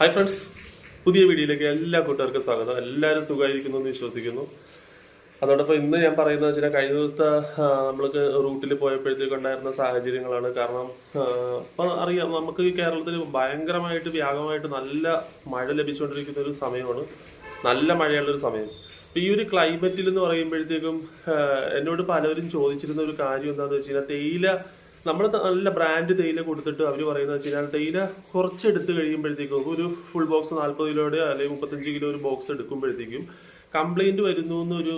Hi friends പുതിയ വീഡിയോയിലേക്ക് എല്ലാ കൂട്ടുകാർക്കും സ്വാഗതം. എല്ലാവരും സുഖമായിരിക്കുന്നു എന്ന് വിശ്വസിക്കുന്നു. അതോടൊപ്പം ഇന്ന് ഞാൻ പറയുന്നത് വെച്ചാൽ കഴിഞ്ഞ ദിവസത്തെ നമ്മൾക്ക് റൂട്ടിൽ പോയപ്പോഴത്തേക്ക് ഉണ്ടായിരുന്ന സാഹചര്യങ്ങളാണ്. കാരണം ഇപ്പം അറിയാം നമുക്ക് കേരളത്തിൽ ഭയങ്കരമായിട്ട് വ്യാപകമായിട്ട് നല്ല മഴ ലഭിച്ചുകൊണ്ടിരിക്കുന്ന ഒരു സമയമാണ്. നല്ല മഴയുള്ള ഒരു സമയം. ഈ ഒരു ക്ലൈമറ്റിൽ എന്ന് പറയുമ്പോഴത്തേക്കും എന്നോട് പലരും ചോദിച്ചിരുന്ന ഒരു കാര്യം എന്താണെന്ന് വെച്ച് കഴിഞ്ഞാൽ തേയില നമ്മൾ നല്ല ബ്രാൻഡ് തേയില കൊടുത്തിട്ട് അവർ പറയുന്നത് വെച്ച് കഴിഞ്ഞാൽ തേയില കുറച്ച് എടുത്ത് കഴിയുമ്പോഴത്തേക്കും ഒരു ഫുൾ ബോക്സ് നാൽപ്പത് കിലോയുടെ അല്ലെങ്കിൽ മുപ്പത്തഞ്ച് കിലോ ഒരു ബോക്സ് എടുക്കുമ്പോഴത്തേക്കും കംപ്ലൈന്റ് വരുന്നു എന്നൊരു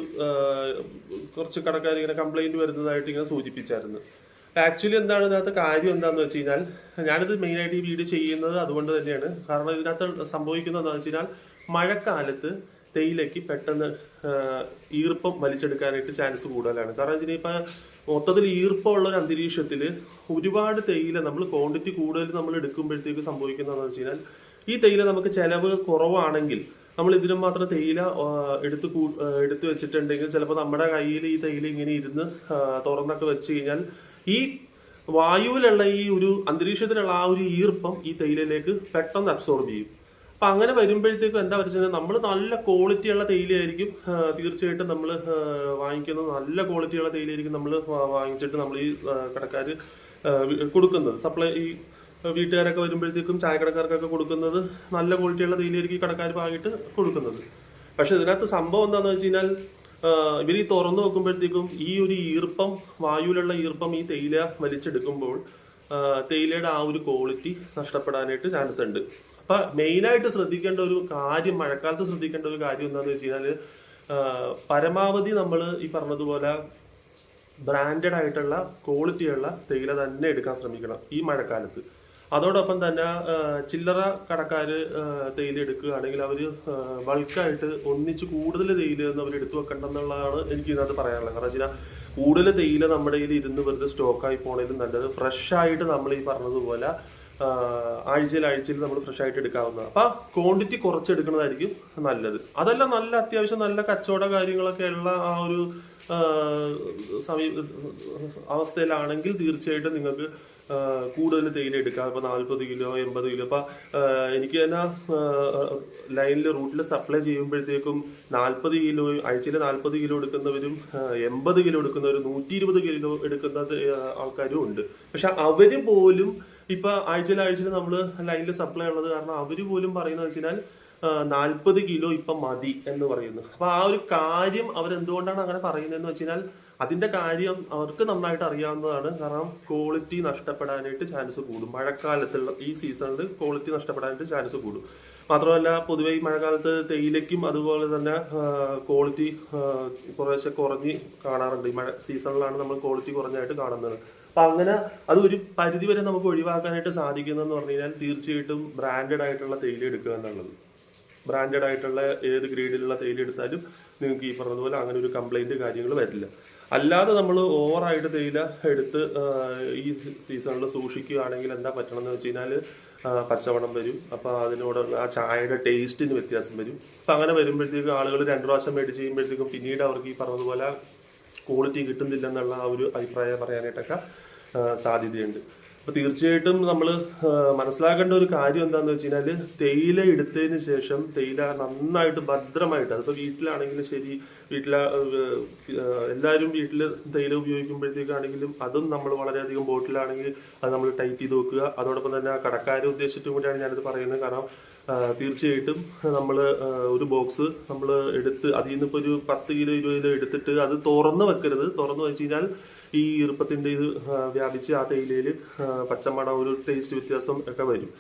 കുറച്ച് കടക്കാർ ഇങ്ങനെ കംപ്ലൈന്റ് വരുന്നതായിട്ട് ഇങ്ങനെ സൂചിപ്പിച്ചായിരുന്നു. ആക്ച്വലി എന്താണ് ഇതിനകത്ത് കാര്യം എന്താണെന്ന് വെച്ച് കഴിഞ്ഞാൽ ഞാനിത് മെയിനായിട്ട് ഈ വീഡിയോ ചെയ്യുന്നത് അതുകൊണ്ട് തന്നെയാണ്. കാരണം ഇതിനകത്ത് സംഭവിക്കുന്നത് എന്താണെന്ന് വെച്ച് കഴിഞ്ഞാൽ മഴക്കാലത്ത് തേയിലയ്ക്ക് പെട്ടെന്ന് ഈർപ്പം വലിച്ചെടുക്കാനായിട്ട് ചാൻസ് കൂടുതലാണ്. കാരണം വെച്ചാൽ ഇപ്പം മൊത്തത്തിൽ ഈർപ്പമുള്ള ഒരു അന്തരീക്ഷത്തിൽ ഒരുപാട് തേയില നമ്മൾ ക്വാണ്ടിറ്റി കൂടുതൽ നമ്മൾ എടുക്കുമ്പോഴത്തേക്ക് സംഭവിക്കുന്നതെന്ന് വെച്ച് കഴിഞ്ഞാൽ ഈ തേയില നമുക്ക് ചിലവ് കുറവാണെങ്കിൽ നമ്മൾ ഇതിനും മാത്രം തേയില എടുത്ത് കൂ- എടുത്ത് വെച്ചിട്ടുണ്ടെങ്കിൽ ചിലപ്പോൾ നമ്മുടെ കയ്യിൽ ഈ തേയില ഇങ്ങനെ ഇരുന്ന് തുറന്നൊക്കെ വെച്ച് കഴിഞ്ഞാൽ ഈ വായുവിലുള്ള ഈ ഒരു അന്തരീക്ഷത്തിലുള്ള ആ ഒരു ഈർപ്പം ഈ തേയിലയിലേക്ക് പെട്ടെന്ന് അബ്സോർബ് ചെയ്യും. അപ്പൊ അങ്ങനെ വരുമ്പോഴത്തേക്കും എന്താ വെച്ചാൽ നമ്മൾ നല്ല ക്വാളിറ്റിയുള്ള തേയിലയായിരിക്കും തീർച്ചയായിട്ടും നമ്മൾ വാങ്ങിക്കുന്നത്. നല്ല ക്വാളിറ്റിയുള്ള തേയിലയായിരിക്കും നമ്മൾ വാങ്ങിച്ചിട്ട് നമ്മൾ ഈ കടക്കാർ കൊടുക്കുന്നത്. സപ്ലൈ ഈ വീട്ടുകാരൊക്കെ വരുമ്പോഴത്തേക്കും ചായക്കടക്കാർക്കൊക്കെ കൊടുക്കുന്നത് നല്ല ക്വാളിറ്റിയുള്ള തേയിലയായിരിക്കും ഈ കടക്കാർ വാങ്ങിയിട്ട് കൊടുക്കുന്നത്. പക്ഷെ ഇതിനകത്ത് സംഭവം എന്താണെന്ന് വെച്ച് കഴിഞ്ഞാൽ ഇവർ ഈ തുറന്നു നോക്കുമ്പോഴത്തേക്കും ഈ ഒരു ഈർപ്പം വായുവിലുള്ള ഈർപ്പം ഈ തേയില വലിച്ചെടുക്കുമ്പോൾ തേയിലയുടെ ആ ഒരു ക്വാളിറ്റി നഷ്ടപ്പെടാനായിട്ട് ചാൻസ് ഉണ്ട്. അപ്പൊ മെയിനായിട്ട് ശ്രദ്ധിക്കേണ്ട ഒരു കാര്യം മഴക്കാലത്ത് ശ്രദ്ധിക്കേണ്ട ഒരു കാര്യം എന്താണെന്ന് വെച്ച് കഴിഞ്ഞാൽ പരമാവധി നമ്മൾ ഈ പറഞ്ഞതുപോലെ ബ്രാൻഡഡ് ആയിട്ടുള്ള ക്വാളിറ്റിയുള്ള തേയില തന്നെ എടുക്കാൻ ശ്രമിക്കണം ഈ മഴക്കാലത്ത്. അതോടൊപ്പം തന്നെ ചില്ലറ കടക്കാർ തേയില എടുക്കുകയാണെങ്കിൽ അവർ ബൾക്കായിട്ട് ഒന്നിച്ച് കൂടുതൽ തേയില അവർ എടുത്തു വെക്കണ്ടെന്നുള്ളതാണ് എനിക്ക് ഇതിനകത്ത് പറയാനുള്ളത്. കാരണം വെച്ചാൽ കൂടുതൽ തേയില നമ്മുടെ കയ്യിൽ ഇരുന്ന് വെറുതെ സ്റ്റോക്കായി പോണേലും നല്ലത്. ഫ്രഷ് ആയിട്ട് നമ്മൾ ഈ പറഞ്ഞതുപോലെ ആഴ്ചയിൽ ആഴ്ചയിൽ നമ്മൾ ഫ്രഷ് ആയിട്ട് എടുക്കാവുന്നത് അപ്പൊ ക്വാണ്ടിറ്റി കുറച്ചെടുക്കുന്നതായിരിക്കും നല്ലത്. അതല്ല നല്ല അത്യാവശ്യം നല്ല കച്ചവട കാര്യങ്ങളൊക്കെ ഉള്ള ആ ഒരു സമീപ അവസ്ഥയിലാണെങ്കിൽ തീർച്ചയായിട്ടും നിങ്ങൾക്ക് കൂടുതൽ തേയില എടുക്കാം. ഇപ്പൊ നാൽപ്പത് കിലോ എൺപത് കിലോ. ഇപ്പൊ എനിക്ക് തന്നെ ലൈനിൽ റൂട്ടിൽ സപ്ലൈ ചെയ്യുമ്പോഴത്തേക്കും നാൽപ്പത് കിലോ ആഴ്ചയിൽ നാൽപ്പത് കിലോ എടുക്കുന്നവരും എൺപത് കിലോ എടുക്കുന്നവരും നൂറ്റി ഇരുപത് കിലോ എടുക്കുന്ന ആൾക്കാരും ഉണ്ട്. പക്ഷെ അവർ പോലും ഇപ്പൊ ആഴ്ചയിൽ ആഴ്ചയിൽ നമ്മൾ ലൈനിൽ സപ്ലൈ ഉള്ളത് കാരണം അവർ പോലും പറയുന്നത് വെച്ചാൽ നാൽപ്പത് കിലോ ഇപ്പം മതി എന്ന് പറയുന്നു. അപ്പൊ ആ ഒരു കാര്യം അവരെന്തുകൊണ്ടാണ് അങ്ങനെ പറയുന്നത് എന്ന് വെച്ചാൽ അതിന്റെ കാര്യം അവർക്ക് നന്നായിട്ട് അറിയാവുന്നതാണ്. കാരണം ക്വാളിറ്റി നഷ്ടപ്പെടാനായിട്ട് ചാൻസ് കൂടും. മഴക്കാലത്തുള്ള ഈ സീസണിൽ ക്വാളിറ്റി നഷ്ടപ്പെടാനായിട്ട് ചാൻസ് കൂടും. മാത്രമല്ല പൊതുവെ ഈ മഴക്കാലത്ത് തേയിലയ്ക്കും അതുപോലെ തന്നെ ക്വാളിറ്റി കുറേശ്ശെ കുറഞ്ഞ് കാണാറുണ്ട്. ഈ മഴ സീസണിലാണ് നമ്മൾ ക്വാളിറ്റി കുറഞ്ഞായിട്ട് കാണുന്നത്. അപ്പൊ അങ്ങനെ അത് ഒരു പരിധിവരെ നമുക്ക് ഒഴിവാക്കാനായിട്ട് സാധിക്കുന്നതെന്ന് പറഞ്ഞു കഴിഞ്ഞാൽ തീർച്ചയായിട്ടും ബ്രാൻഡഡ് ആയിട്ടുള്ള തേയില എടുക്കുക എന്നുള്ളത്. ബ്രാൻഡഡ് ആയിട്ടുള്ള ഏത് ഗ്രേഡിലുള്ള തേയില എടുത്താലും നിങ്ങൾക്ക് ഈ പറഞ്ഞതുപോലെ അങ്ങനെ ഒരു കംപ്ലൈന്റ് കാര്യങ്ങൾ വരില്ല. അല്ലാതെ നമ്മൾ ഓവറായിട്ട് തേയില എടുത്ത് ഈ സീസണിൽ സൂക്ഷിക്കുകയാണെങ്കിൽ എന്താ പറ്റണം എന്ന് വെച്ച് കഴിഞ്ഞാൽ പച്ചവണം വരും. അപ്പോൾ അതിനോട് ആ ചായയുടെ ടേസ്റ്റിന് വ്യത്യാസം വരും. അപ്പോൾ അങ്ങനെ വരുമ്പോഴത്തേക്കും ആളുകൾ രണ്ട് പ്രാവശ്യം മേടിച്ച് ചെയ്യുമ്പോഴത്തേക്കും പിന്നീട് അവർക്ക് ഈ പറഞ്ഞതുപോലെ ക്വാളിറ്റി കിട്ടുന്നില്ല എന്നുള്ള ആ ഒരു അഭിപ്രായം പറയാനായിട്ടൊക്കെ സാധ്യതയുണ്ട്. അപ്പൊ തീർച്ചയായിട്ടും നമ്മൾ മനസ്സിലാക്കേണ്ട ഒരു കാര്യം എന്താണെന്ന് വെച്ച് കഴിഞ്ഞാൽ തേയില എടുത്തതിന് ശേഷം തേയില നന്നായിട്ട് ഭദ്രമായിട്ട് അതിപ്പോ വീട്ടിലാണെങ്കിലും ശരി വീട്ടിലെ എല്ലാവരും വീട്ടിൽ തേയില ഉപയോഗിക്കുമ്പോഴത്തേക്കാണെങ്കിലും അതും നമ്മൾ വളരെയധികം ബോട്ടിലാണെങ്കിൽ അത് നമ്മൾ ടൈറ്റ് ചെയ്ത് വെക്കുക. അതോടൊപ്പം തന്നെ കടക്കാരെ ഉദ്ദേശിച്ചിട്ടും കൂടിയാണ് ഞാനിത് പറയുന്നത്. കാരണം തീർച്ചയായിട്ടും നമ്മൾ ഒരു ബോക്സ് നമ്മൾ എടുത്ത് അതിൽ നിന്ന് ഇപ്പോൾ ഒരു പത്ത് കിലോ ഇരുപത് കിലോ എടുത്തിട്ട് അത് തുറന്ന് വെക്കരുത്. തുറന്ന് വെച്ച് കഴിഞ്ഞാൽ ഈ ഈർപ്പത്തിന്റെ ഇത് വ്യാപിച്ച് ആ തേയിലയിൽ പച്ചമട ഒരു ടേസ്റ്റ് വ്യത്യാസം ഒക്കെ വരും.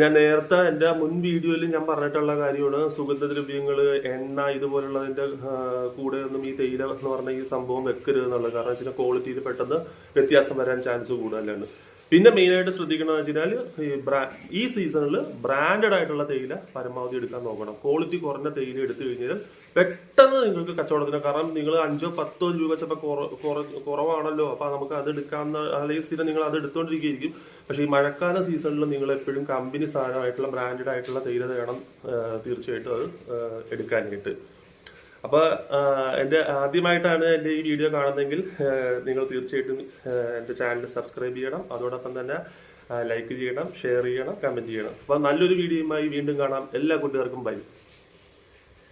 ഞാൻ നേരത്തെ എന്റെ മുൻ വീഡിയോയിൽ ഞാൻ പറഞ്ഞിട്ടുള്ള കാര്യമാണ് സുഗന്ധദ്രവ്യങ്ങൾ എണ്ണ ഇതുപോലുള്ളതിന്റെ കൂടെ ഒന്നും ഈ തേയില എന്ന് പറഞ്ഞ ഈ സംഭവം വെക്കരുത് എന്നുള്ളത്. കാരണം വെച്ചാൽ ക്വാളിറ്റിയിൽ പെട്ടെന്ന് വ്യത്യാസം വരാൻ ചാൻസ് കൂടുതലാണ്. പിന്നെ മെയിൻ ആയിട്ട് ശ്രദ്ധിക്കണമെന്ന് വെച്ചാൽ ഈ ബ്രാ ഈ സീസണിൽ ബ്രാൻഡഡ് ആയിട്ടുള്ള തേയില പരമാവധി എടുക്കാൻ നോക്കണം. ക്വാളിറ്റി കുറഞ്ഞ തേയില എടുത്തു കഴിഞ്ഞാൽ പെട്ടെന്ന് നിങ്ങൾക്ക് കച്ചവടത്തിന് കാരണം നിങ്ങൾ അഞ്ചോ പത്തോ രൂപ ചിലപ്പോൾ കുറവാണല്ലോ. അപ്പൊ നമുക്ക് അത് എടുക്കാവുന്ന അല്ലെങ്കിൽ സ്ഥിരം നിങ്ങൾ അത് എടുത്തുകൊണ്ടിരിക്കുകയായിരിക്കും പക്ഷേ ഈ മഴക്കാല സീസണിൽ നിങ്ങൾ എപ്പോഴും കമ്പനി സ്ഥാനമായിട്ടുള്ള ബ്രാൻഡഡ് ആയിട്ടുള്ള തേയില വേണം തീർച്ചയായിട്ടും അത് എടുക്കാനായിട്ട്. അപ്പൊ ആ, എന്റെ ആദ്യമായിട്ടാണ് എന്റെ ഈ വീഡിയോ കാണുന്നതെങ്കിൽ നിങ്ങൾ തീർച്ചയായിട്ടും എന്റെ ചാനൽ സബ്സ്ക്രൈബ് ചെയ്യണം. അതോടൊപ്പം തന്നെ ലൈക്ക് ചെയ്യണം ഷെയർ ചെയ്യണം കമന്റ് ചെയ്യണം. അപ്പൊ നല്ലൊരു വീഡിയോയുമായി വീണ്ടും കാണാം. എല്ലാ കൂട്ടുകാർക്കും ബൈ.